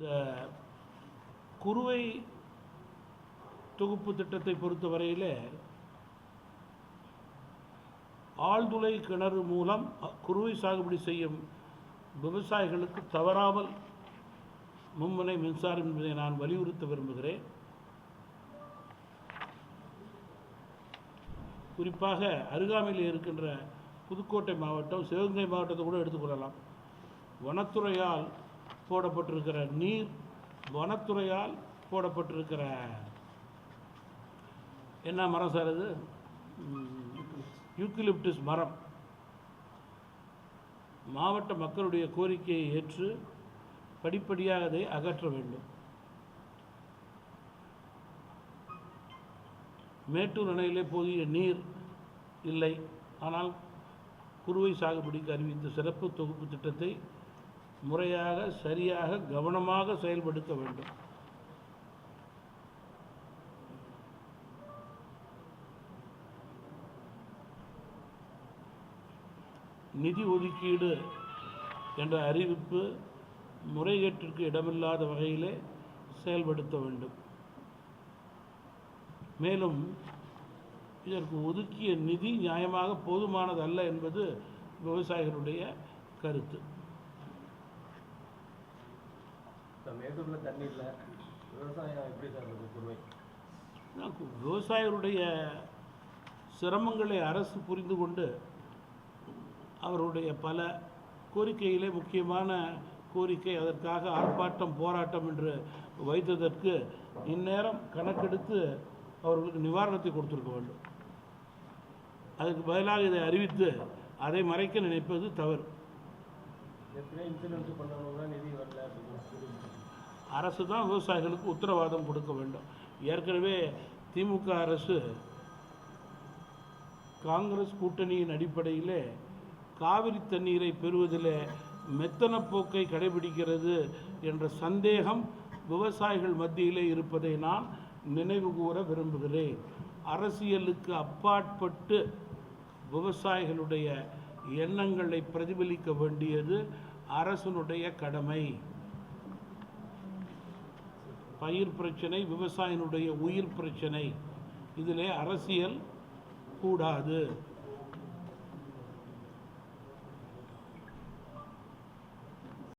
இந்த குறுவை தொகுப்பு திட்டத்தை பொறுத்தவரையிலே ஆழ்துளை கிணறு மூலம் குறுவை சாகுபடி செய்யும் விவசாயிகளுக்கு தவறாமல் மும்முனை மின்சாரம் என்பதை நான் வலியுறுத்த விரும்புகிறேன். குறிப்பாக அருகாமையில் இருக்கின்ற புதுக்கோட்டை மாவட்டம் சிவகங்கை மாவட்டத்தை கூட எடுத்துக்கொள்ளலாம் வனத்துறையால் போடப்பட்டிருக்கிற நீர் வனத்துறையால் போடப்பட்டிருக்கிற என்ன மரம் சார் அது யூக்கிலிப்டிஸ் மரம். மாவட்ட மக்களுடைய கோரிக்கையை ஏற்று படிப்படியாக அதை அகற்ற வேண்டும். மேட்டூர் அணையிலே போதிய நீர் இல்லை. ஆனால் குறுவை சாகுபடிக்கு அறிவித்த சிறப்பு தொகுப்பு திட்டத்தை முறையாக சரியாக கவனமாக செயல்படுத்த வேண்டும். நிதி ஒதுக்கீடு என்ற அறிவிப்பு முறைகேட்டிற்கு இடமில்லாத வகையிலே செயல்படுத்த வேண்டும். மேலும் இதற்கு ஒதுக்கிய நிதி நியாயமாக போதுமானது அல்ல என்பது விவசாயிகளுடைய கருத்து. மேட்டூர்ல தண்ணி இல்லை. விவசாயம் எப்படி சார் விவசாயிகளுடைய சிரமங்களை அரசு புரிந்து கொண்டு அவருடைய பல கோரிக்கையிலே முக்கியமான கோரிக்கை அதற்காக ஆர்ப்பாட்டம் போராட்டம் என்று வைத்ததற்கு இந்நேரம் கணக்கெடுத்து அவர்களுக்கு நிவாரணத்தை கொடுத்துருக்க வேண்டும். அதுக்கு பதிலாக இதை அறிவித்து அதை மறைக்க நினைப்பது தவறு. அரசு தான் விவசாயிகளுக்கு உத்தரவாதம் கொடுக்க வேண்டும். ஏற்கனவே திமுக அரசு காங்கிரஸ் கூட்டணியின் அடிப்படையிலே காவிரி தண்ணீரை பெறுவதில் மெத்தன போக்கை கடைபிடிக்கிறது என்ற சந்தேகம் விவசாயிகள் மத்தியிலே இருப்பதை நான் நினைவு கூற விரும்புகிறேன். அரசியலுக்கு அப்பாற்பட்டு விவசாயிகளுடைய எண்ணங்களை பிரதிபலிக்க வேண்டியது அரசனுடைய கடமை. பயிர் பிரச்சனை விவசாயினுடைய உயிர் பிரச்சனை. இதிலே அரசியல் கூடாது.